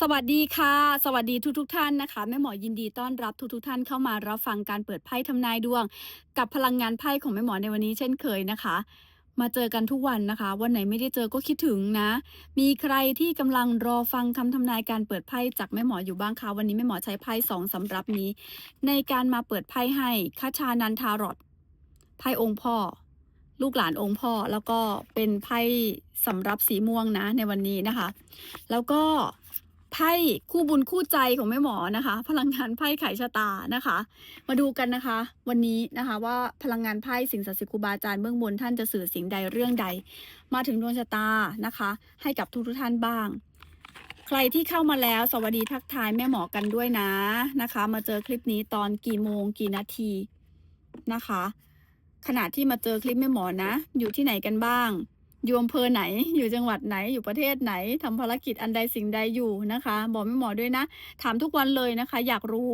สวัสดีค่ะ สวัสดีทุกทุกท่านนะคะแม่หมอยินดีต้อนรับทุกทุกท่านเข้ามารับฟังการเปิดไพ่ทำนายดวง กับพลังงานไพ่ของแม่หมอในวันนี้เช่นเคยนะคะ มาเจอกันทุกวันนะคะ วันไหนไม่ได้เจอก็คิดถึงนะ มีใครที่กำลังรอฟังคำทำนายการเปิดไพ่จากแม่หมออยู่บ้างคะวันนี้แม่หมอใช้ไพ่สองสำรับนี้ ในการมาเปิดไพ่ให้คาชานันทารอดไพ่องค์พ่อ ลูกหลานองค์พ่อแล้วก็เป็นไพ่สำรับสีม่วงนะในวันนี้นะคะ แล้วก็ ไพ่คู่บุญคู่ใจของแม่หมอนะคะ พลังงานไพ่ไขชะตานะคะ มาดูกันนะคะ วันนี้นะคะว่าพลังงานไพ่สิ่งศักดิ์สิทธิ์ครูบาอาจารย์เบื้องบนท่านจะสื่อสิ่งใดเรื่องใด มาถึงดวงชะตานะคะ ให้กับทุกทุกท่านบ้าง ใครที่เข้ามาแล้วสวัสดีทักทายแม่หมอกันด้วยนะนะคะ มาเจอคลิปนี้ตอนกี่โมงกี่นาทีนะคะ ขณะที่มาเจอคลิปแม่หมอนะ อยู่ที่ไหนกันบ้าง อยู่อำเภอไหน อยู่จังหวัดไหน อยู่ประเทศไหนทำภารกิจอันใดสิ่งใดอยู่นะคะ บอกแม่หมอด้วยนะ ถามทุกวันเลยนะคะ อยากรู้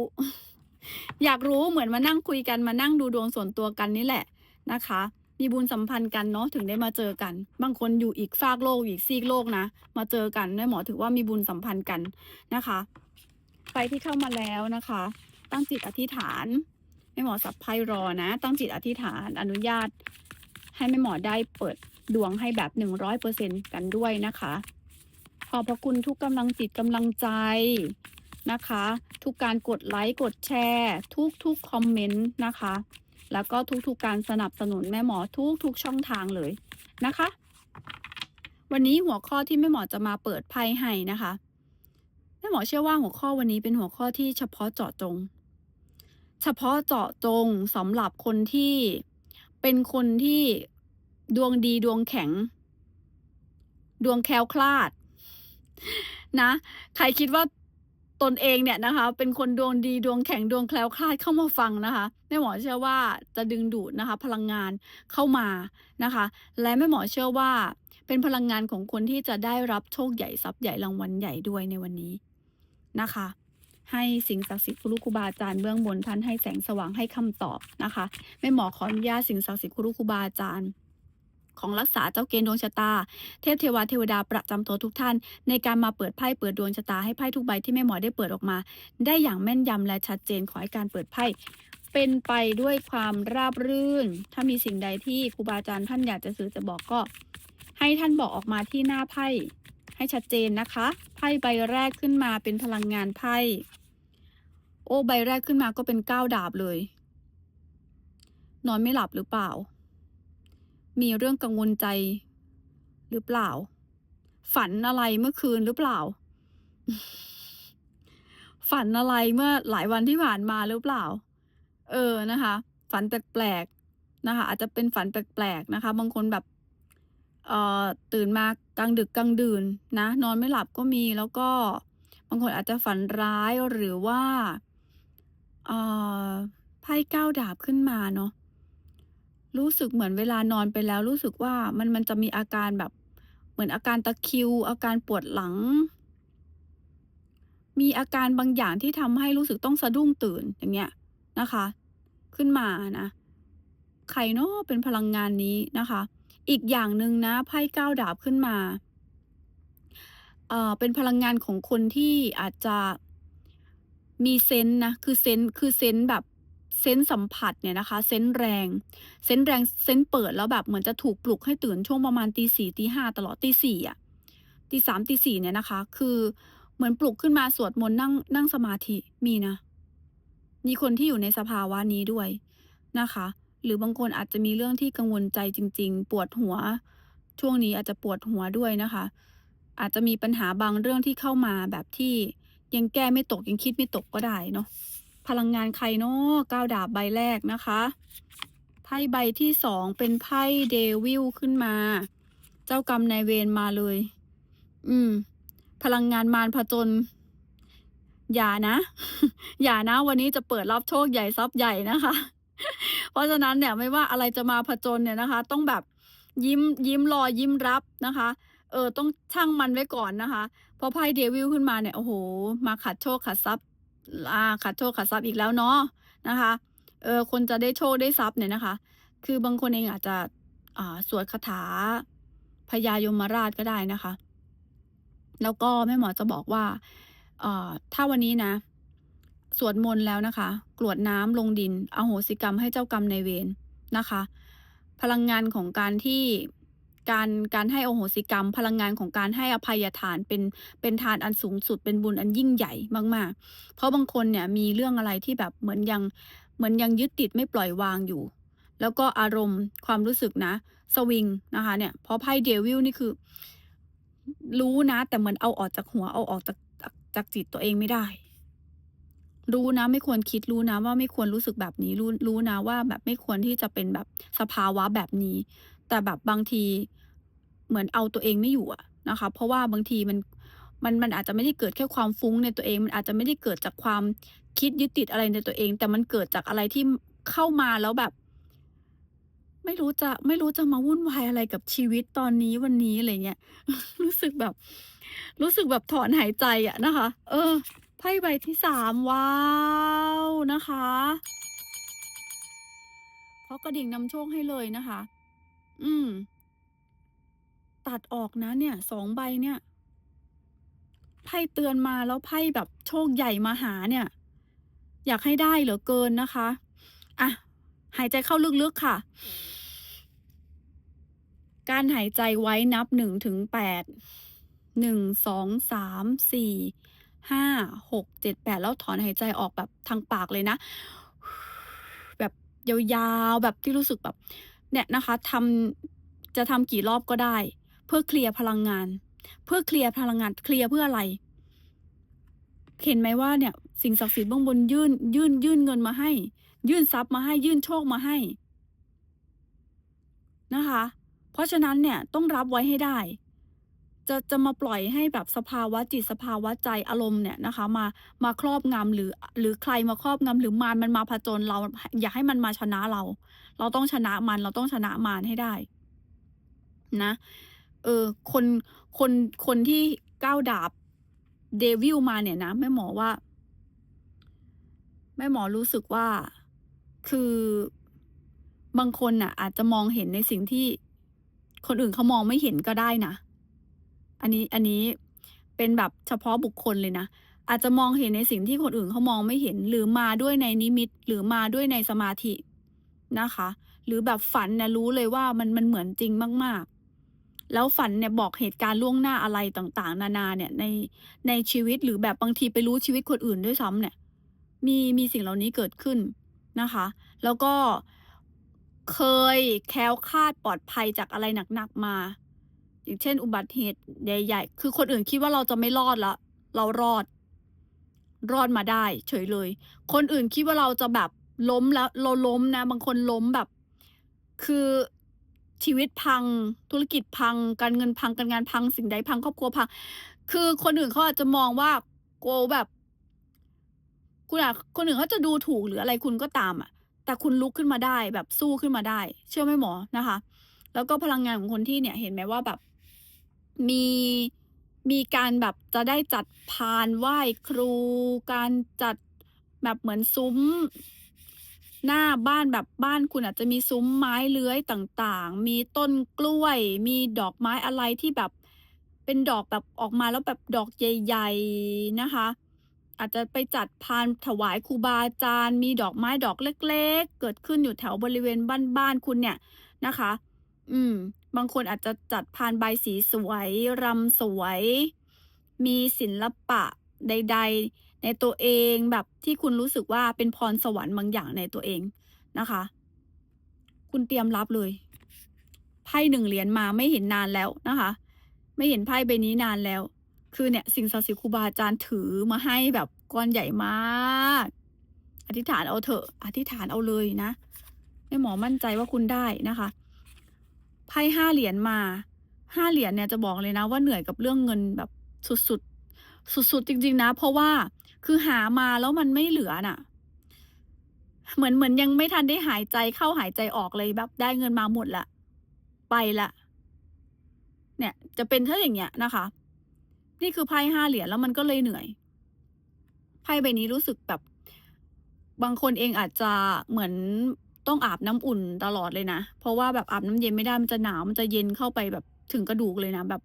อยากรู้เหมือนมานั่งคุยกันมานั่งดูดวงส่วนตัวกันนี่แหละนะคะ มีบุญสัมพันธ์กันเนาะถึงได้มาเจอกัน บางคนอยู่อีกฟากโลกอีกซีกโลกนะ มาเจอกันแม่หมอถือว่ามีบุญสัมพันธ์กันนะคะไปที่เข้ามาแล้วนะคะ ตั้งจิตอธิษฐานแม่หมอสับไพ่รอนะ ตั้งจิตอธิษฐานอนุญาตให้แม่หมอได้เปิด ดวงให้แบบหนึ่งร้อยเปอร์เซ็นกันด้วยนะคะ ขอบพระคุณทุกกำลังจิตกำลังใจนะคะ ทุกการกดไลค์กดแชร์ ทุกทุกคอมเมนต์นะคะ แล้วก็ทุกๆการสนับสนุนแม่หมอทุกทุกช่องทางเลยนะคะ วันนี้หัวข้อที่แม่หมอจะมาเปิดไพ่ให้นะคะแม่หมอเชื่อว่าหัวข้อวันนี้เป็นหัวข้อที่เฉพาะเจาะจง เฉพาะเจาะจงสำหรับคนที่เป็นคนที่ ดวงดีดวงแข็ง ดวงแคล้วคลาด นะ ใครคิดว่าตนเองเนี่ยนะคะ เป็นคนดวงดีดวงแข็งดวงแคล้วคลาดเข้ามาฟังนะคะแม่หมอเชื่อว่าจะดึงดูดนะคะ พลังงานเข้ามานะคะ และแม่หมอเชื่อว่า เป็นพลังงานของคนที่จะได้รับโชคใหญ่ทรัพย์ใหญ่รางวัลใหญ่ด้วยในวันนี้นะคะ ให้สิ่งศักดิ์สิทธิ์ครูครูบาอาจารย์เบื้องบนท่านให้แสงสว่างให้คำตอบนะคะแม่หมอขออนุญาตสิ่งศักดิ์สิทธิ์ครูครูบาอาจารย์ ของรักษาเจ้าเกณฑ์ดวงชะตา เทพเทวาเทวดาประจำตัวทุกท่าน ในการมาเปิดไพ่เปิดดวงชะตาให้ไพ่ทุกใบที่แม่หมอได้เปิดออกมา ได้อย่างแม่นยำและชัดเจนขอให้การเปิดไพ่เป็นไปด้วยความราบรื่น ถ้ามีสิ่งใดที่ครูบาอาจารย์ท่านอยากจะสื่อจะบอกก็ ให้ท่านบอกออกมาที่หน้าไพ่ให้ชัดเจนนะคะ ไพ่ใบแรกขึ้นมาเป็นพลังงานไพ่ โอ้ ใบแรกขึ้นมาก็เป็นก้าวดาบเลย นอนไม่หลับหรือเปล่า มีเรื่องกังวลใจ หรือเปล่า ฝันอะไรเมื่อคืนหรือเปล่า ฝันอะไรเมื่อหลายวันที่ผ่านมาหรือเปล่า เออนะคะ ฝันแปลกๆนะคะ อาจจะเป็นฝันแปลกๆนะคะ บางคนแบบเอ่อตื่นมากลางดึกกลางดื่นนะ นอนไม่หลับก็มีแล้วก็ บางคนอาจจะฝันร้ายหรือว่าเอ่อไพ่เก้าดาบขึ้นมาเนาะ รู้สึกเหมือนเวลานอนไปแล้ว รู้สึกว่ามันมันจะมีอาการแบบ เหมือนอาการตะคิว อาการปวดหลัง มีอาการบางอย่างที่ทำให้รู้สึกต้องสะดุ้งตื่นอย่างเงี้ยนะคะ ขึ้นมานะใครเนาะเป็นพลังงานนี้นะคะ อีกอย่างหนึ่งนะไพ่เก้าดาบขึ้นมาเอ่อเป็นพลังงานของคนที่อาจจะมีเซนนะคือเซนคือเซนแบบ เซนส์สัมผัสเนี่ยนะคะเซนส์แรงเซนส์แรงเซนส์เปิดแล้วแบบเหมือนจะถูกปลุกให้ตื่นช่วงประมาณตีสี่ตีห้าตลอดตีสี่อะตีสามตีสี่เนี่ยนะคะ คือเหมือนปลุกขึ้นมาสวดมนต์นั่งนั่งสมาธิมีนะ มีคนที่อยู่ในสภาวะนี้ด้วยนะคะ หรือบางคนอาจจะมีเรื่องที่กังวลใจจริง ๆ ปวดหัว ช่วงนี้อาจจะปวดหัวด้วยนะคะ อาจจะมีปัญหาบางเรื่องที่เข้ามาแบบที่ยังแก้ไม่ตกยังคิดไม่ตกก็ได้เนาะ พลังงานใครเนาะก้าวดาบใบแรกนะคะไพ่ใบที่สองเป็นไพ่เดวิลขึ้นมา เจ้ากรรมนายเวรมาเลย อืม พลังงานมารผจญอย่านะ อย่านะ วันนี้จะเปิดรับโชคใหญ่ทรัพย์ใหญ่นะคะ เพราะฉะนั้นเนี่ยไม่ว่าอะไรจะมาผจญเนี่ยนะคะ ต้องแบบยิ้มยิ้มรอยิ้มรับนะคะ เออต้องช่างมันไว้ก่อนนะคะ เพราะไพ่เดวิลขึ้นมาเนี่ยโอ้โห มาขัดโชคขัดทรัพย์ ขัดโชคขัดทรัพย์อีกแล้วเนาะนะคะเออคนจะได้โชคได้ทรัพย์เนี่ยนะคะ คือบางคนเองอาจจะสวดคาถาพญายมราชก็ได้นะคะ แล้วก็แม่หมอจะบอกว่าถ้าวันนี้นะ สวดมนต์แล้วนะคะ กรวดน้ำลงดินอโหสิกรรมให้เจ้ากรรมในเวรนะคะ พลังงานของการที่ การการให้อโหสิกรรม พลังงานของการให้อภัยทานเป็นเป็นทานอันสูงสุดเป็นบุญอันยิ่งใหญ่มาก ๆ เพราะบางคนเนี่ยมีเรื่องอะไรที่แบบเหมือนยังเหมือนยังยึดติดไม่ปล่อยวางอยู่ แล้วก็อารมณ์ความรู้สึกนะ สวิงนะคะเนี่ยเพราะไพ่ Devil นี่คือ รู้นะ แต่เหมือนเอาออกจากหัวเอาออกจากจากจากจิตตัวเองไม่ได้ รู้นะ ไม่ควรคิดรู้นะ ว่าไม่ควรรู้สึกแบบนี้รู้รู้นะว่าแบบไม่ควรที่จะเป็นแบบสภาวะแบบนี้ แต่แบบบางทีเหมือนเอาตัวเองไม่อยู่อะนะคะ เพราะว่าบางทีมันมันมันอาจจะไม่ได้เกิดแค่ความฟุ้งในตัวเอง มันอาจจะไม่ได้เกิดจากความคิดยึดติดอะไรในตัวเอง แต่มันเกิดจากอะไรที่เข้ามาแล้วแบบ ไม่รู้จะไม่รู้จะมาวุ่นวายอะไรกับชีวิตตอนนี้วันนี้อะไรเงี้ยรู้สึกแบบ รู้สึกแบบถอนหายใจอะนะคะ เออไพ่ใบที่3ว้าวนะคะเคาะกระดิ่งนำโชคให้เลยนะคะ อืม ตัดออกนะเนี่ย2ใบเนี่ย ไพ่เตือนมาแล้วไพ่แบบโชคใหญ่มาหาเนี่ย อยากให้ได้เหลือเกินนะคะอะหายใจเข้าลึกๆค่ะ การหายใจไว้นับ1ถึง8 1 2 3 4 5 6 7 8แล้วถอนหายใจออกแบบทางปากเลยนะ แบบยาวๆ แบบที่รู้สึกแบบ เนี่ยนะคะทำจะทำกี่รอบก็ได้ เพื่อเคลียร์พลังงาน เพื่อเคลียร์พลังงานเคลียร์เพื่ออะไร เห็นไหมว่าเนี่ยสิ่งศักดิ์สิทธิ์เบื้องบนยื่น ยื่นยื่นเงินมาให้ ยื่นทรัพย์มาให้ยื่นโชคมาให้นะคะ เพราะฉะนั้นเนี่ยต้องรับไว้ให้ได้ จะจะมาปล่อยให้แบบสภาวะจิตสภาวะใจอารมณ์เนี่ยนะคะมามาครอบงำหรือ หรือใครมาครอบงำหรือมารมันมาผจญเรา อย่าให้มันมาชนะเรา เราต้องชนะมันเราต้องชนะมารให้ได้นะเออคนคนคนที่ก้าวดาบ Devil มาเนี่ยนะแม่หมอว่าแม่หมอรู้สึกว่าคือบางคนน่ะ อาจจะมองเห็นในสิ่งที่คนอื่นเขามองไม่เห็นก็ได้นะ อันนี้อันนี้เป็นแบบเฉพาะบุคคลเลยนะ อาจจะมองเห็นในสิ่งที่คนอื่นเขามองไม่เห็น หรือมาด้วยในนิมิต หรือมาด้วยในสมาธินะคะ หรือแบบฝันเนี่ยรู้เลยว่ามันมันเหมือนจริงมาก ๆ แล้วฝันเนี่ยบอกเหตุการณ์ล่วงหน้าอะไรต่างๆ นานาเนี่ยในในชีวิตหรือแบบบางทีไปรู้ชีวิตคนอื่นด้วยซ้ำเนี่ย มีมีสิ่งเหล่านี้เกิดขึ้นนะคะ แล้วก็เคยแคล้วคลาดปลอดภัยจากอะไรหนักๆมา อย่างเช่น อุบัติเหตุใหญ่ ๆ คือคนอื่นคิดว่าเราจะไม่รอดแล้วเรารอด รอดมาได้ เฉยเลย คนอื่นคิดว่าเราจะแบบล้มแล้ว เราล้มนะ บางคนล้มแบบ คือชีวิตพัง ธุรกิจพัง การเงินพัง การงานพัง สิ่งใดพัง ครอบครัวพัง คือคนอื่นเขาอาจจะมองว่าโกแบบ คุณอาจคนอื่นเขาจะดูถูกหรืออะไรคุณก็ตามอะแต่คุณลุกขึ้นมาได้แบบสู้ขึ้นมาได้ เชื่อไหมหมอนะคะ แล้วก็พลังงานของคนที่เนี่ย เห็นไหมว่าแบบ มีมีการแบบจะได้จัดพานไหว้ครู การจัดแบบเหมือนซุ้ม หน้าบ้านแบบบ้านคุณอาจจะมีซุ้มไม้เลื้อยต่างๆ มีต้นกล้วย มีดอกไม้อะไรที่แบบ เป็นดอกแบบออกมาแล้วแบบดอกใหญ่ๆนะคะ อาจจะไปจัดพานถวายครูบาอาจารย์ มีดอกไม้ดอกเล็ก ๆ เกิดขึ้นอยู่แถวบริเวณบ้านๆคุณเนี่ยนะคะ อืม บางคนอาจจะจัดพานใบายสีสวยรำสวย มีศิลปะใด ๆ ในตัวเองแบบที่คุณรู้สึกว่าเป็นพรสวรรค์บางอย่างในตัวเองนะคะ คุณเตรียมรับเลยไพ่1เหรียญมาไม่เห็นนานแล้วนะคะ ไม่เห็นไพ่ใบนี้นานแล้ว คือเนี่ยสิ่งศักดิ์สิทธิ์ครูบาอาจารย์ถือมาให้แบบก้อนใหญ่มาก อธิษฐานเอาเถอะ อธิษฐานเอาเลยนะแม่หมอมั่นใจว่าคุณได้นะคะ ไพ่5เหรียญมา5เหรียญเนี่ยจะบอกเลยนะว่าเหนื่อยกับเรื่องเงินแบบสุดๆสุดๆจริง ๆ นะ เพราะว่าคือหามาแล้วมันไม่เหลือน่ะ เหมือนเหมือนยังไม่ทันได้หายใจเข้าหายใจออกเลยแบบ ได้เงินมาหมดล้วไปล้วเนี่ย จะเป็นถ้าอย่างเงี้ยนะคะ นี่คือไพ่5เหรียญแล้วมันก็เลยเหนื่อยไพ่ใบนี้รู้สึกแบบ บางคนเองอาจจะเหมือน ต้องอาบน้ำอุ่นตลอดเลยนะ เพราะว่าแบบอาบน้ำเย็นไม่ได้มันจะหนาวมันจะเย็นเข้าไปแบบถึงกระดูกเลยนะแบบ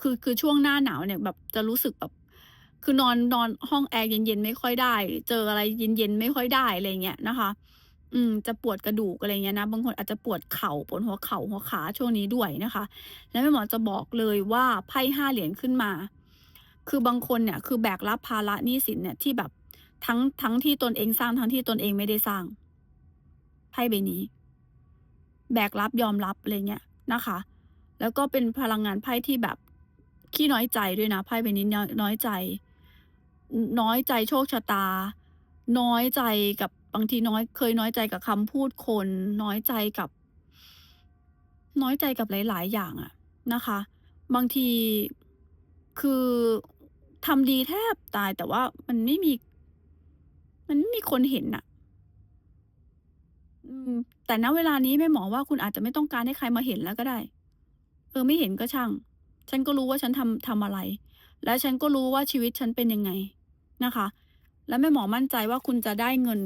คือคือช่วงหน้าหนาวเนี่ยแบบจะรู้สึกแบบ คือนอนนอนห้องแอร์เย็นๆไม่ค่อยได้ เจออะไรเย็นๆไม่ค่อยได้อะไรเงี้ยนะคะ อืม จะปวดกระดูกอะไรเงี้ยนะบางคนอาจจะปวดเข่าปวดหัวเข่าหัวขาช่วงนี้ด้วยนะคะ แล้วแม่หมอจะบอกเลยว่าไพ่ห้าเหรียญขึ้นมา คือบางคนเนี่ย คือแบกรับภาระหนี้สินเนี่ยที่แบบทั้งทั้งที่ตนเองสร้างทั้งที่ตนเองไม่ได้สร้าง ไพ่ใบนี้ แบกรับยอมรับอะไรเงี้ยนะคะ แล้วก็เป็นพลังงานไพ่ที่แบบขี้น้อยใจด้วยนะไพ่ใบนี้น้อยใจ น้อยใจโชคชะตา น้อยใจกับบางทีน้อยเคยน้อยใจกับคำพูดคน น้อยใจกับ น้อยใจกับหลาย ๆ อย่างอะนะคะ บางทีคือทำดีแทบตายแต่ว่ามันไม่มี มันไม่มีคนเห็นน่ะ อืม แต่ณเวลานี้แม่หมอว่าคุณอาจจะไม่ต้องการให้ใครมาเห็นแล้วก็ได้ เออไม่เห็นก็ช่าง ฉันก็รู้ว่าฉันทำทำอะไร และฉันก็รู้ว่าชีวิตฉันเป็นยังไงนะคะ และแม่หมอมั่นใจว่าคุณจะได้เงิน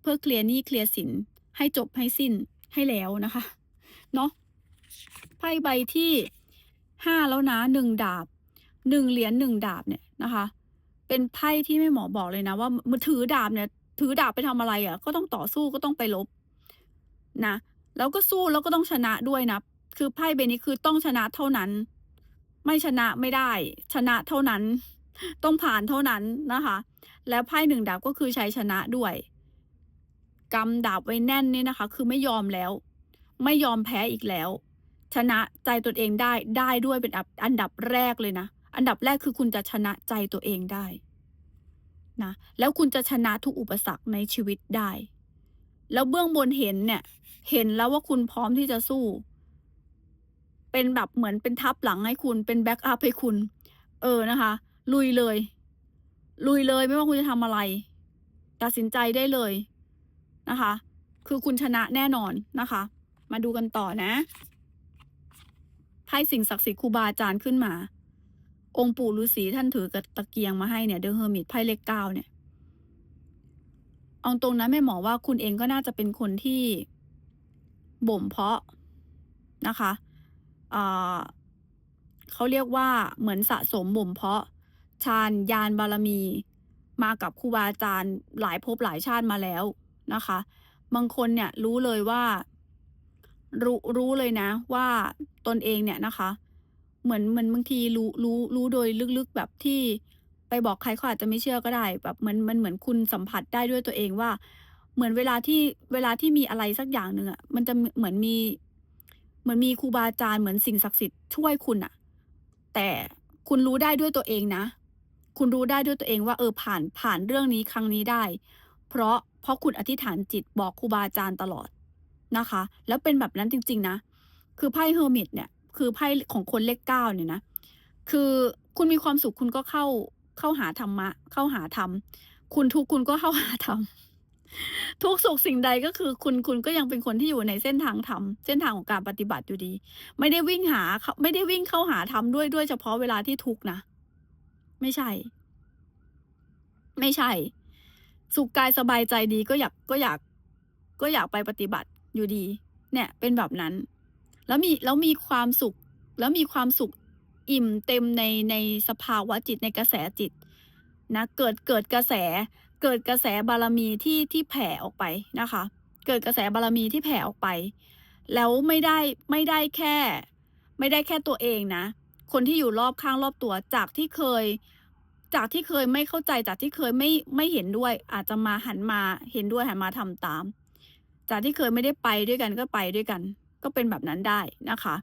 เพื่อเคลียร์หนี้เคลียร์สินให้จบให้สิ้นให้แล้วนะคะ เนาะไพ่ใบที่ห้าแล้วนะหนึ่งดาบหนึ่งเหรียญหนึ่งดาบเนี่ยนะคะ เป็นไพ่ที่แม่หมอบอกเลยนะว่ามือถือดาบเนี่ย ถือดาบไปทำอะไรอะ่ะ ก็ต้องต่อสู้ก็ต้องไปลบ นะแล้วก็สู้แล้วก็ต้องชนะด้วยนะ คือไพ่ใบนี้คือต้องชนะเท่านั้น ไม่ชนะไม่ได้ ชนะเท่านั้น ต้องผ่านเท่านั้นนะคะ แล้วไพ่หนึ่งดาบก็คือชัยชนะด้วยกำดาบไว้แน่นนี่นะคะ คือไม่ยอมแล้ว ไม่ยอมแพ้อีกแล้ว ชนะใจตัวเองได้ได้ด้วยเป็นอันดับแรกเลยนะอันดับแรกคือคุณจะชนะใจตัวเองได้นะแล้วคุณจะชนะทุกอุปสรรคในชีวิตได้ แล้วเบื้องบนเห็นเนี่ย เห็นแล้วว่าคุณพร้อมที่จะสู้ เป็นแบบเหมือนเป็นทับหลังให้คุณ เป็นแบ็กอัพให้คุณ เออนะคะ ลุยเลย ลุยเลยไม่ว่าคุณจะทำอะไร ตัดสินใจได้เลยนะคะ คือคุณชนะแน่นอนนะคะ มาดูกันต่อนะไพ่สิ่งศักดิ์สิทธิ์ครูบาอาจารย์ขึ้นมา องค์ปู่ฤาษีท่านถือกระตะเกียงมาให้เนี่ยเดอะเฮอร์มิตไพ่เลขเก้าเนี่ย เอาตรงนั้นแม่หมอว่าคุณเองก็น่าจะเป็นคนที่บ่มเพาะนะคะเขาเรียกว่าเหมือนสะสมบ่มเพาะฌานยานบารมี มากับครูบาอาจารย์หลายภพหลายชาติมาแล้วนะคะ บางคนเนี่ยรู้เลยว่า รู้รู้เลยนะ ว่าตนเองเนี่ยนะคะ เหมือนเหมือนบางทีรู้รู้รู้โดยลึกๆแบบที่ ไปบอกใครเขาอาจจะไม่เชื่อก็ได้แบบเหมือนมันเหมือนคุณสัมผัสได้ด้วยตัวเองว่า เหมือนเวลาที่เวลาที่มีอะไรสักอย่างหนึ่งอะมันจะเหมือนมี เหมือนมีครูบาอาจารย์เหมือนสิ่งศักดิ์สิทธิ์ช่วยคุณอะ แต่คุณรู้ได้ด้วยตัวเองนะ คุณรู้ได้ด้วยตัวเองว่าเออผ่านผ่านเรื่องนี้ครั้งนี้ได้ เพราะเพราะคุณอธิษฐานจิตบอกครูบาอาจารย์ตลอดนะคะ แล้วเป็นแบบนั้นจริง ๆ นะ คือไพ่เฮอร์มิตเนี่ย คือไพ่ของคนเลขเก้าเนี่ยนะ คือคุณมีความสุขคุณก็เข้า เข้าหาธรรมะ เข้าหาธรรม คุณทุกข์คุณก็เข้าหาธรรม ทุกสุขสิ่งใดก็คือคุณคุณก็ยังเป็นคนที่อยู่ในเส้นทางธรรม เส้นทางของการปฏิบัติอยู่ดี ไม่ได้วิ่งหาไม่ได้วิ่งเข้าหาธรรมด้วยด้วยเฉพาะเวลาที่ทุกข์นะ ไม่ใช่ ไม่ใช่ สุขกายสบายใจดีก็อยากก็อยาก ก็อยากไปปฏิบัติอยู่ดี เนี่ย เป็นแบบนั้น แล้วมีแล้วมีความสุข แล้วมีความสุข อิ่มเต็มในในสภาวะจิตในกระแสจิตนะเกิดเกิดกระแสเกิดกระแสบารมีที่ที่แผ่ออกไปนะคะ เกิดกระแสบารมีที่แผ่ออกไป แล้วไม่ได้ไม่ได้แค่ ไม่ได้แค่ตัวเองนะ คนที่อยู่รอบข้างรอบตัวจากที่เคย จากที่เคยไม่เข้าใจจากที่เคยไม่ไม่เห็นด้วย อาจจะมาหันมาเห็นด้วยหันมาทำตาม จากที่เคยไม่ได้ไปด้วยกันก็ไปด้วยกัน ก็เป็นแบบนั้นได้นะคะ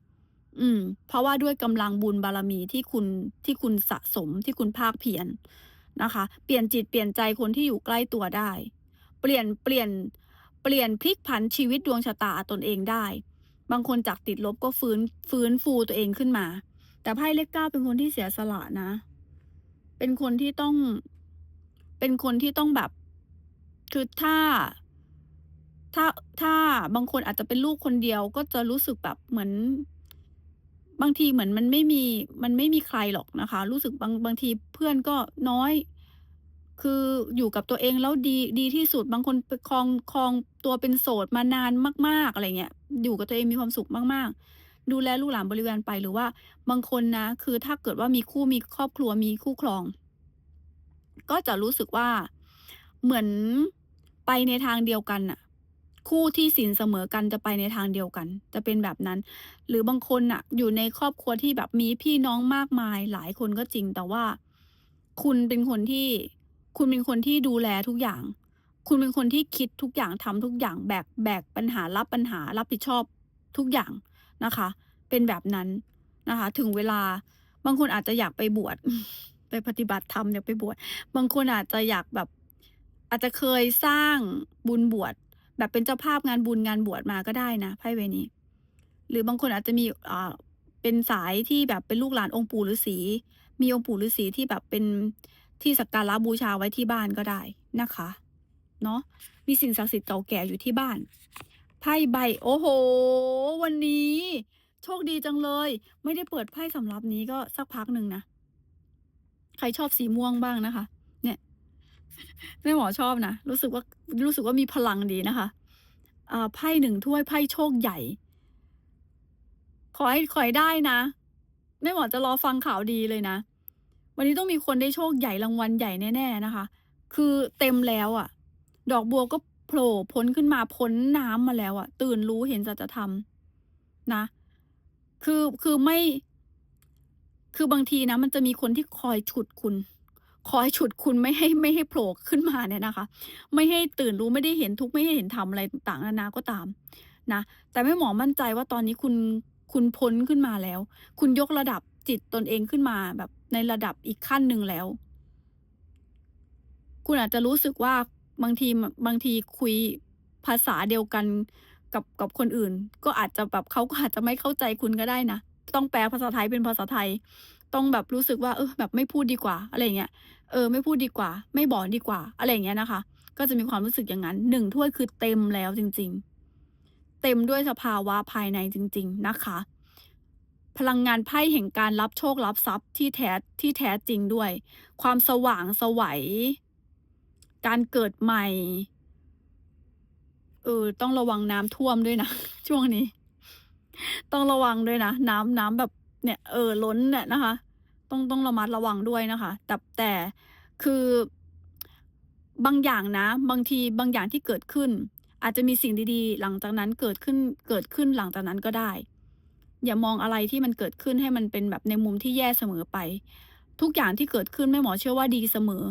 อืม เพราะว่าด้วยกำลังบุญบารมีที่คุณที่คุณสะสมที่คุณภาคเพียรนะคะ เปลี่ยนจิตเปลี่ยนใจคนที่อยู่ใกล้ตัวได้ เปลี่ยนเปลี่ยนเปลี่ยนพลิกผันชีวิตดวงชะตาตนเองได้ บางคนจากติดลบก็ฟื้นฟื้นฟูตัวเองขึ้นมา แต่ไพ่เลขเก้าเป็นคนที่เสียสละนะ เป็นคนที่ต้อง เป็นคนที่ต้องแบบ คือถ้าถ้าถ้าบางคนอาจจะเป็นลูกคนเดียวก็จะรู้สึกแบบเหมือน บางทีเหมือนมันไม่มีมันไม่มีใครหรอกนะคะ รู้สึกบางบางทีเพื่อนก็น้อย คืออยู่กับตัวเองแล้วดีดีที่สุดบางคนครองครองตัวเป็นโสดมานานมากๆอะไรเงี้ยอยู่กับตัวเองมีความสุขมาก ๆ ดูแลลูกหลานบริวารไปหรือว่า บางคนนะ คือถ้าเกิดว่ามีคู่มีครอบครัวมีคู่ครอง ก็จะรู้สึกว่าเหมือนไปในทางเดียวกันน่ะ คู่ที่ศีลเสมอกันจะไปในทางเดียวกัน จะเป็นแบบนั้น หรือบางคนน่ะอยู่ในครอบครัวที่แบบมีพี่น้องมากมาย หลายคนก็จริง แต่ว่า คุณเป็นคนที่ คุณเป็นคนที่ดูแลทุกอย่าง คุณเป็นคนที่คิดทุกอย่างทำทุกอย่างแบกแบกปัญหารับปัญหารับผิดชอบทุกอย่างนะคะ เป็นแบบนั้นนะคะ ถึงเวลาบางคนอาจจะอยากไปบวชไปปฏิบัติธรรมอยากไปบวชบางคนอาจจะอยากแบบ อาจจะเคยสร้างบุญบวช แบบเป็นเจ้าภาพงานบุญงานบวชมาก็ได้นะไพ่ใบนี้ หรือบางคนอาจจะมีอ่าเป็นสายที่แบบเป็นลูกหลานองค์ปู่ฤาษีมีองค์ปู่ฤาษีที่แบบเป็นที่สักการะบูชาไว้ที่บ้านก็ได้นะคะเนาะมีสิ่งศักดิ์สิทธิ์เก่าแก่อยู่ที่บ้านไพ่ใบ โอ้โห วันนี้ โชคดีจังเลย ไม่ได้เปิดไพ่สำรับนี้ก็สักพักหนึ่งนะ ใครชอบสีม่วงบ้างนะคะ แม่หมอชอบนะ รู้สึกว่ารู้สึกว่ามีพลังดีนะคะอ่าไพ่หนึ่งถ้วยไพ่โชคใหญ่ ขอให้ขอให้ได้นะ แม่หมอจะรอฟังข่าวดีเลยนะ วันนี้ต้องมีคนได้โชคใหญ่รางวัลใหญ่แน่ ๆนะคะ คือเต็มแล้วอะ่ะ ดอกบัวก็โผล่พ้นขึ้นมาพ้นน้ำมาแล้วอะ่ะ ตื่นรู้เห็นสัจธรรมนะ คือคือไม่ คือบางทีนะ มันจะมีคนที่คอยฉุดคุณ คอยฉุดคุณไม่ให้ไม่ให้โผล่ขึ้นมาเนี่ยนะคะ ไม่ให้ตื่นรู้ไม่ได้เห็นทุกไม่ให้เห็นธรรมอะไรต่างๆนานาก็ตามนะแต่แม่หมอมั่นใจว่าตอนนี้คุณคุณพ้นขึ้นมาแล้ว คุณยกระดับจิตตนเองขึ้นมาแบบในระดับอีกขั้นหนึ่งแล้ว คุณอาจจะรู้สึกว่าบางทีบางทีคุยภาษาเดียวกันกับกับคนอื่น ก็อาจจะแบบเขาก็อาจจะไม่เข้าใจคุณก็ได้นะ ต้องแปลภาษาไทยเป็นภาษาไทย ต้องแบบรู้สึกว่าเออแบบไม่พูดดีกว่าอะไรเงี้ยเออไม่พูดดีกว่า ไม่บอกดีกว่า อะไรเงี้ยนะคะ ก็จะมีความรู้สึกอย่างนั้นหนึ่งถ้วยคือเต็มแล้วจริง ๆ เต็มด้วยสภาวะภายในจริง ๆ นะคะ พลังงานไพ่แห่งการรับโชครับทรัพย์ที่แท้ที่แท้จริงด้วย ความสว่างสวัยการเกิดใหม่เออต้องระวังน้ำท่วมด้วยนะ ช่วงนี้ ต้องระวังด้วยนะ น้ำน้ำแบบเนี่ย เออล้นเนี่ยนะคะ ต้องต้องระมัดระวังด้วยนะคะ แต่แต่คือบางอย่างนะ บางทีบางอย่างที่เกิดขึ้น อาจจะมีสิ่งดีๆ หลังจากนั้นเกิดขึ้นเกิดขึ้นหลังจากนั้นก็ได้ อย่ามองอะไรที่มันเกิดขึ้นให้มันเป็นแบบในมุมที่แย่เสมอไป ทุกอย่างที่เกิดขึ้นแม่หมอเชื่อว่าดีเสมอ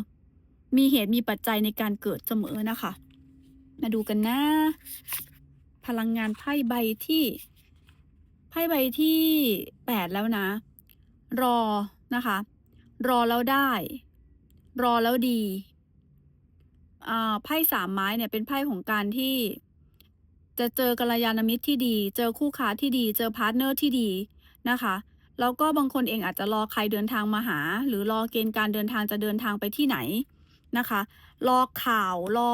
มีเหตุมีปัจจัยในการเกิดเสมอนะคะ มาดูกันนะ พลังงานไพ่ใบที่ไพ่ใบที่แปดแล้วนะ รอ นะคะ รอแล้วได้ รอแล้วดีไพ่สามไม้เนี่ยเป็นไพ่ของการที่ จะเจอกัลยาณมิตรที่ดี เจอคู่ค้าที่ดี เจอพาร์ทเนอร์ที่ดีนะคะแล้วก็บางคนเองอาจจะรอใครเดินทางมาหา หรือรอเกณฑ์การเดินทางจะเดินทางไปที่ไหนนะคะ รอข่าวรอ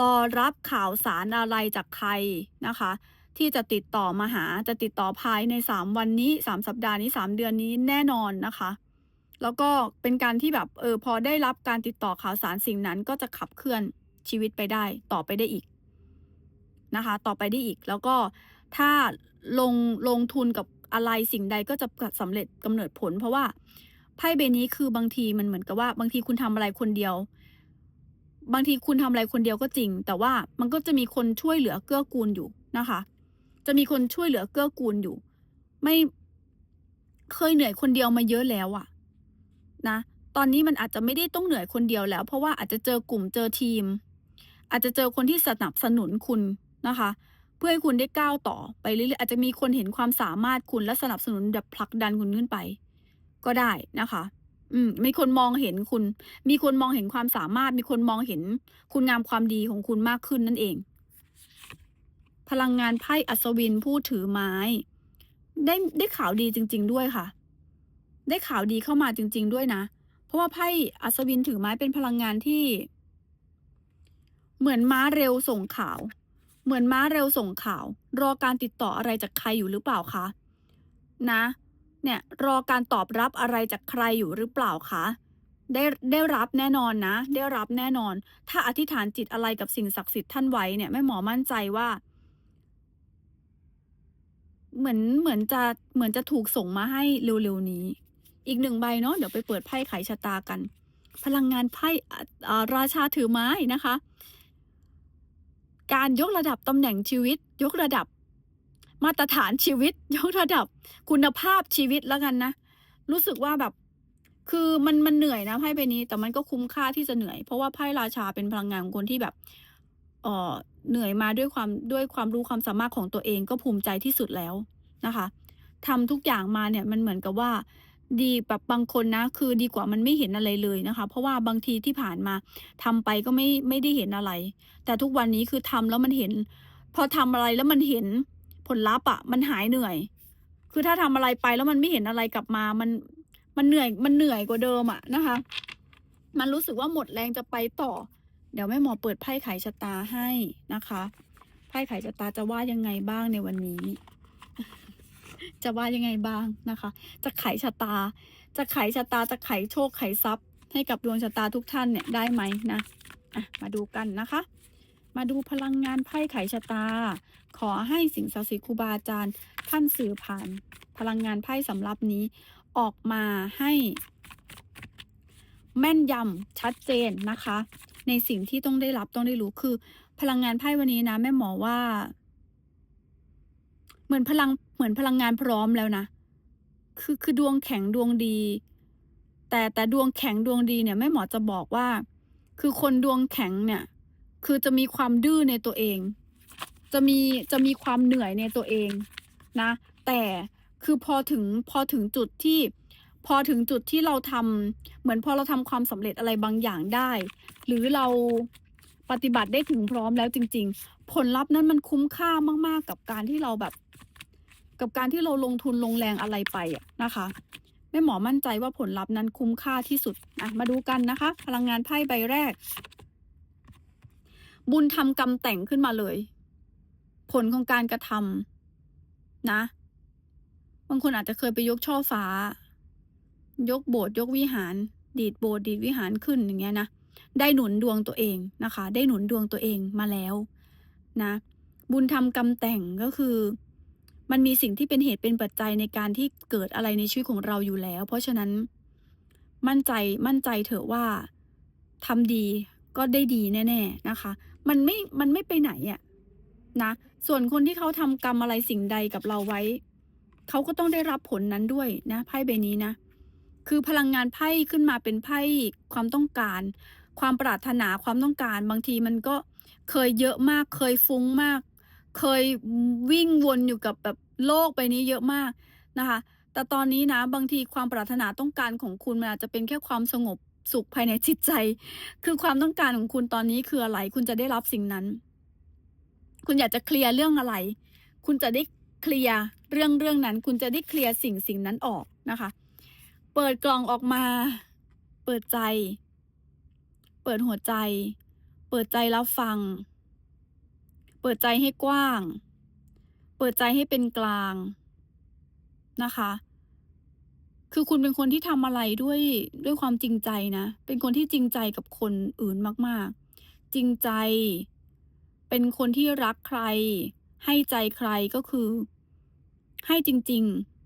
รอรับข่าวสารอะไรจากใครนะคะ ที่จะติดต่อมาหาจะติดต่อภายในสามวันนี้สามสัปดาห์นี้สามเดือนนี้แน่นอนนะคะ แล้วก็เป็นการที่แบบเออพอได้รับการติดต่อข่าวสารสิ่งนั้นก็จะขับเคลื่อนชีวิตไปได้ ต่อไปได้อีกนะคะ ต่อไปได้อีก แล้วก็ถ้าลงลงทุนกับอะไรสิ่งใดก็จะสำเร็จกำเนิดผล เพราะว่าไพ่ใบนี้คือบางทีมันเหมือนกับว่าบางทีคุณทำอะไรคนเดียว บางทีคุณทำอะไรคนเดียวก็จริง แต่ว่ามันก็จะมีคนช่วยเหลือเกื้อกูลอยู่นะคะ จะมีคนช่วยเหลือเกื้อกูลอยู่ ไม่เคยเหนื่อยคนเดียวมาเยอะแล้วอะนะ ตอนนี้มันอาจจะไม่ได้ต้องเหนื่อยคนเดียวแล้ว เพราะว่าอาจจะเจอกลุ่มเจอทีม อาจจะเจอคนที่สนับสนุนคุณนะคะ เพื่อให้คุณได้ก้าวต่อไปเรื่อยๆอาจจะมีคนเห็นความสามารถคุณและสนับสนุนแบบผลักดันคุณขึ้นไป ก็ได้นะคะ อืมมีคนมองเห็นคุณ มีคนมองเห็นความสามารถ มีคนมองเห็นคุณงามความดีของคุณมากขึ้นนั่นเอง พลังงานไพ่อัศวินผู้ถือไม้ ได้ได้ข่าวดีจริง ๆ ด้วยค่ะ ได้ข่าวดีเข้ามาจริง ๆ ด้วยนะ เพราะว่าไพ่อัศวินถือไม้เป็นพลังงานที่ เหมือนม้าเร็วส่งข่าว เหมือนม้าเร็วส่งข่าว รอการติดต่ออะไรจากใครอยู่หรือเปล่าคะนะ เนี่ยรอการตอบรับอะไรจากใครอยู่หรือเปล่าคะได้ได้รับแน่นอนนะ ได้รับแน่นอน ถ้าอธิษฐานจิตอะไรกับสิ่งศักดิ์สิทธิ์ท่านไว้เนี่ยแม่หมอมั่นใจว่า เหมือนเหมือนจะเหมือนจะถูกส่งมาให้เร็วๆนี้ อีกหนึ่งใบเนาะเดี๋ยวไปเปิดไพ่ไขชะตากัน พลังงานไพ่ราชาถือไม้นะคะ การยกระดับตำแหน่งชีวิต ยกระดับ มาตรฐานชีวิต ยกระดับ คุณภาพชีวิตแล้วกันนะรู้สึกว่าแบบคือมันมันเหนื่อยนะไพ่ใบนี้ แต่มันก็คุ้มค่าที่จะเหนื่อย เพราะว่าไพ่ราชาเป็นพลังงานของคนที่แบบเออ เหนื่อยมาด้วยความด้วยความรู้ความสามารถของตัวเองก็ภูมิใจที่สุดแล้วนะคะทำทุกอย่างมาเนี่ยมันเหมือนกับว่า ดีแบบบางคนนะ คือดีกว่ามันไม่เห็นอะไรเลยนะคะ เพราะว่าบางทีที่ผ่านมาทำไปก็ไม่ไม่ได้เห็นอะไร แต่ทุกวันนี้คือทำแล้วมันเห็น พอทำอะไรแล้วมันเห็นผลลัพธ์อะมันหายเหนื่อย คือถ้าทำอะไรไปแล้วมันไม่เห็นอะไรกลับมามันมันเหนื่อยมันเหนื่อยกว่าเดิมอะนะคะ มันรู้สึกว่าหมดแรงจะไปต่อ เดี๋ยวแม่หมอเปิดไพ่ไขชะตาให้นะคะ ไพ่ไขชะตาจะว่ายังไงบ้างในวันนี้ จะว่ายังไงบ้างนะคะ จะไขชะตา จะไขชะตา จะไขโชคไขทรัพย์ ให้กับดวงชะตาทุกท่านเนี่ยได้ไหมนะอะมาดูกันนะคะ มาดูพลังงานไพ่ไขชะตา ขอให้สิ่งศักดิ์สิทธิ์ครูบาอาจารย์ท่านสื่อผ่าน พลังงานไพ่สำรับนี้ออกมาให้ แม่นยำชัดเจนนะคะ ในสิ่งที่ต้องได้รับต้องได้รู้คือ พลังงานไพ่วันนี้นะแม่หมอว่า เหมือนพลังเหมือนพลังงานพร้อมแล้วนะคือคือดวงแข็งดวงดี แต่แต่ดวงแข็งดวงดีเนี่ยแม่หมอจะบอกว่า คือคนดวงแข็งเนี่ย คือจะมีความดื้อในตัวเอง จะมีจะมีความเหนื่อยในตัวเองนะ แต่คือพอถึงพอถึงจุดที่ พอถึงจุดที่เราทำเหมือนพอเราทำความสำเร็จอะไรบางอย่างได้ หรือเราปฏิบัติได้ถึงพร้อมแล้วจริง ๆ ผลลัพธ์นั้นมันคุ้มค่ามากๆ กับการที่เราแบบ กับการที่เราลงทุนลงแรงอะไรไปอะนะคะแม่หมอมั่นใจว่าผลลัพธ์นั้นคุ้มค่าที่สุดอะมาดูกันนะคะ พลังงานไพ่ใบแรก บุญทำกรรมแต่งขึ้นมาเลย ผลของการกระทำนะ บางคนอาจจะเคยไปยกช่อฟ้า ยกโบสถ์ยกวิหาร ดีดโบสถ์ดีดวิหารขึ้นอย่างเงี้ยนะได้หนุนดวงตัวเองนะคะ ได้หนุนดวงตัวเองมาแล้วนะบุญทำกรรมแต่งก็คือ มันมีสิ่งที่เป็นเหตุเป็นปัจจัยในการที่เกิดอะไรในชีวิตของเราอยู่แล้ว เพราะฉะนั้นมั่นใจมั่นใจเถอะว่าทำดีก็ได้ดีแน่ ๆนะคะ มันไม่มันไม่ไปไหนอะนะส่วนคนที่เขาทำกรรมอะไรสิ่งใดกับเราไว้ เขาก็ต้องได้รับผลนั้นด้วยนะไพ่ใบนี้นะ คือพลังงานไพ่ขึ้นมาเป็นไพ่ความต้องการ ความปรารถนาความต้องการ บางทีมันก็เคยเยอะมากเคยฟุ้งมาก เคยวิ่งวนอยู่กับแบบโลกใบนี้เยอะมากนะคะ แต่ตอนนี้นะบางทีความปรารถนาต้องการของคุณมันอาจจะเป็นแค่ความสงบสุขภายในจิตใจ คือความต้องการของคุณตอนนี้คืออะไร คุณจะได้รับสิ่งนั้น คุณอยากจะเคลียร์เรื่องอะไร คุณจะได้เคลียร์เรื่องเรื่องนั้น คุณจะได้เคลียร์สิ่งสิ่งนั้นออกนะคะ เปิดกล่องออกมา เปิดใจ เปิดหัวใจ เปิดใจรับฟัง เปิดใจให้กว้าง เปิดใจให้เป็นกลางนะคะ คือคุณเป็นคนที่ทำอะไรด้วยด้วยความจริงใจนะ เป็นคนที่จริงใจกับคนอื่นมาก ๆ จริงใจ เป็นคนที่รักใคร ให้ใจใครก็คือ ให้จริง ๆ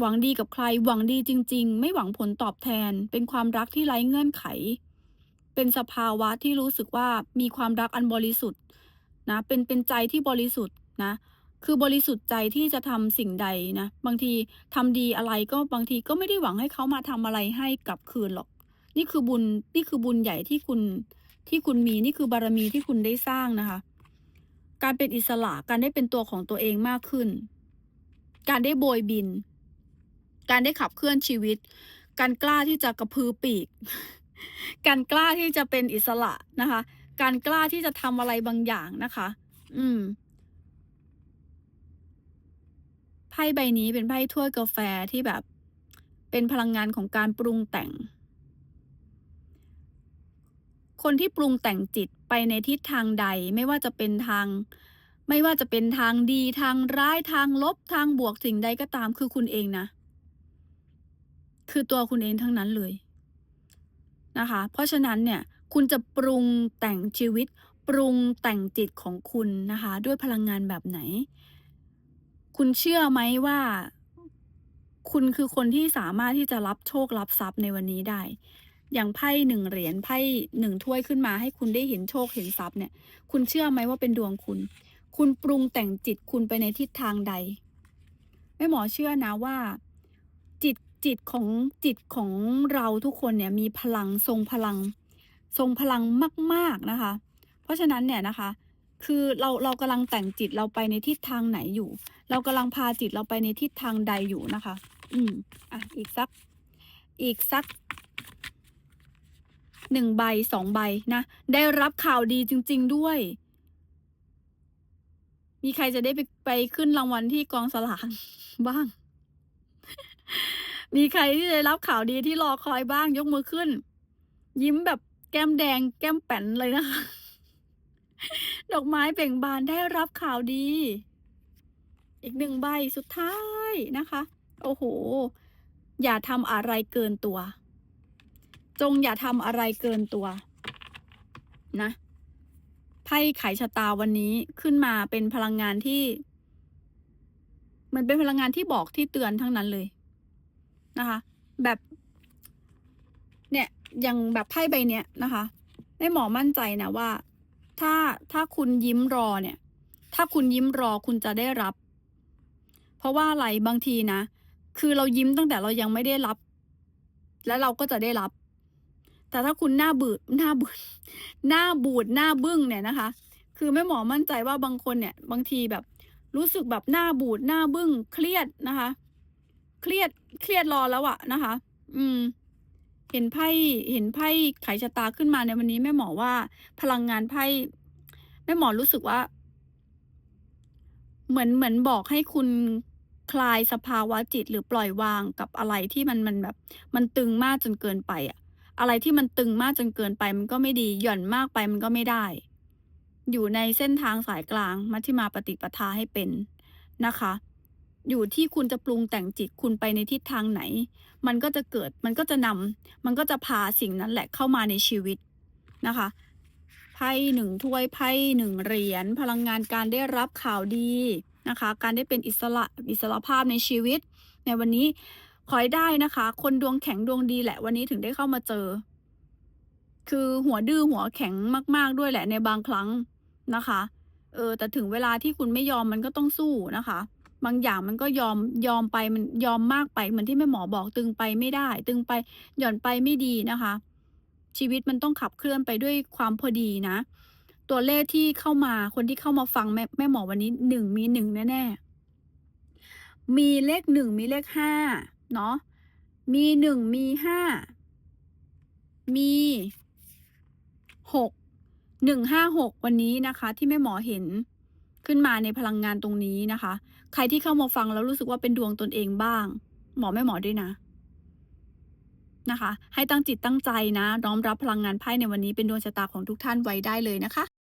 หวังดีกับใครหวังดีจริง ๆ ไม่หวังผลตอบแทน เป็นความรักที่ไร้เงื่อนไข เป็นสภาวะที่รู้สึกว่ามีความรักอันบริสุทธิ์นะเป็นเป็นใจที่บริสุทธิ์นะคือบริสุทธิ์ใจที่จะทำสิ่งใดนะบางทีทำดีอะไรก็บางทีก็ไม่ได้หวังให้เขามาทำอะไรให้กลับคืนหรอก นี่คือบุญนี่คือบุญใหญ่ที่คุณที่คุณมีนี่คือบารมีที่คุณได้สร้างนะคะ การเป็นอิสระการได้เป็นตัวของตัวเองมากขึ้น การได้โบยบิน การได้ขับเคลื่อนชีวิต การกล้าที่จะกระพือปีก การกล้าที่จะเป็นอิสระนะคะ การกล้าที่จะทำอะไรบางอย่างนะคะ อืมไพ่ใบนี้เป็นไพ่ถ้วยกาแฟที่แบบ เป็นพลังงานของการปรุงแต่ง คนที่ปรุงแต่งจิตไปในทิศทางใดไม่ว่าจะเป็นทาง ไม่ว่าจะเป็นทางดีทางร้ายทางลบทางบวกสิ่งใดก็ตามคือคุณเองนะ คือตัวคุณเองทั้งนั้นเลยนะคะ เพราะฉะนั้นเนี่ยคุณจะปรุงแต่งชีวิต ปรุงแต่งจิตของคุณนะคะ ด้วยพลังงานแบบไหน คุณเชื่อไหมว่า คุณคือคนที่สามารถที่จะรับโชครับทรัพย์ในวันนี้ได้ อย่างไพ่หนึ่งเหรียญไพ่หนึ่งถ้วยขึ้นมา ให้คุณได้เห็นโชคเห็นทรัพย์เนี่ย คุณเชื่อไหมว่าเป็นดวงคุณ คุณปรุงแต่งจิตคุณไปในทิศทางใดแม่หมอเชื่อนะว่า จิตของจิตของเราทุกคนเนี่ยมีพลังทรงพลัง ทรงพลังมาก ๆนะคะ เพราะฉะนั้นเนี่ยนะคะ คือเราเรากำลังแต่งจิตเราไปในทิศทางไหนอยู่ เรากำลังพาจิตเราไปในทิศทางใดอยู่นะคะ อืมอะอีกสัก อีกสักหนึ่งใบสองใบนะ ได้รับข่าวดีจริง ๆด้วย มีใครจะได้ไปไปขึ้นรางวัลที่กองสลากบ้าง มีใครที่ได้รับข่าวดีที่รอคอยบ้างยกมือขึ้น ยิ้มแบบแก้มแดง แก้มแป๋นเลยนะคะ ดอกไม้เบ่งบานได้รับข่าวดี อีกหนึ่งใบสุดท้ายนะคะ โอ้โห อย่าทำอะไรเกินตัว จงอย่าทำอะไรเกินตัว นะไพ่ไขชะตาวันนี้ขึ้นมาเป็นพลังงานที่ มันเป็นพลังงานที่บอกที่เตือนทั้งนั้นเลย นะคะ แบบเนี่ยอย่างแบบไพ่ใบเนี้ยนะคะแม่หมอมั่นใจนะว่า ถ้าถ้าคุณยิ้มรอเนี่ย ถ้าคุณยิ้มรอคุณจะได้รับ เพราะว่าอะไรบางทีนะ คือเรายิ้มตั้งแต่เรายังไม่ได้รับ แล้วเราก็จะได้รับ แต่ถ้าคุณหน้าบืดหน้าบูดหน้าบูดหน้าบึ้งเนี่ยนะคะ คือแม่หมอมั่นใจว่าบางคนเนี่ย บางทีแบบรู้สึกแบบหน้าบูดหน้าบึ้งเครียดนะคะ เครียดเครียดรอแล้วอะนะคะ อืม เห็นไพ่เห็นไพ่ไขชะตาขึ้นมาในวันนี้แม่หมอว่า พลังงานไพ่แม่หมอรู้สึกว่า เหมือนเหมือนบอกให้คุณคลายสภาวะจิตหรือปล่อยวางกับอะไรที่มันมันแบบ มันตึงมากจนเกินไปอะอะไรที่มันตึงมากจนเกินไป มันก็ไม่ดีหย่อนมากไปมันก็ไม่ได้ อยู่ในเส้นทางสายกลางมัชฌิมาปฏิปทาให้เป็นนะคะ อยู่ที่คุณจะปรุงแต่งจิตคุณไปในทิศทางไหน มันก็จะเกิดมันก็จะนำมันก็จะพาสิ่งนั้นแหละเข้ามาในชีวิตนะคะไพ่หนึ่งถ้วยไพ่หนึ่งเหรียญพลังงานการได้รับข่าวดีนะคะ การได้เป็นอิสระอิสระภาพในชีวิต ในวันนี้ขอให้ได้นะคะ คนดวงแข็งดวงดีแหละวันนี้ถึงได้เข้ามาเจอ คือหัวดื้อหัวแข็งมาก ๆด้วยแหละในบางครั้งนะคะ เออแต่ถึงเวลาที่คุณไม่ยอมมันก็ต้องสู้นะคะ บางอย่างมันก็ยอมยอมไปมันยอมมากไปเหมือนที่แม่หมอบอกตึงไปไม่ได้ ตึงไปหย่อนไปไม่ดีนะคะ ชีวิตมันต้องขับเคลื่อนไปด้วยความพอดีนะ ตัวเลขที่เข้ามาคนที่เข้ามาฟังแม่แม่หมอวันนี้หนึ่งมีหนึ่งแน่ๆมีเลขหนึ่งมีเลขห้าเนาะมีหนึ่งมีห้ามีหกหนึ่งห้าหกวันนี้นะคะ ที่แม่หมอเห็น ขึ้นมาในพลังงานตรงนี้นะคะ ใครที่เข้ามาฟังแล้วรู้สึกว่าเป็นดวงตนเองบ้าง หมอไม่หมอด้วยนะนะคะ ให้ตั้งจิตตั้งใจนะน้อมรับพลังงานไพ่ในวันนี้เป็นดวงชะตาของทุกท่านไว้ได้เลยนะคะ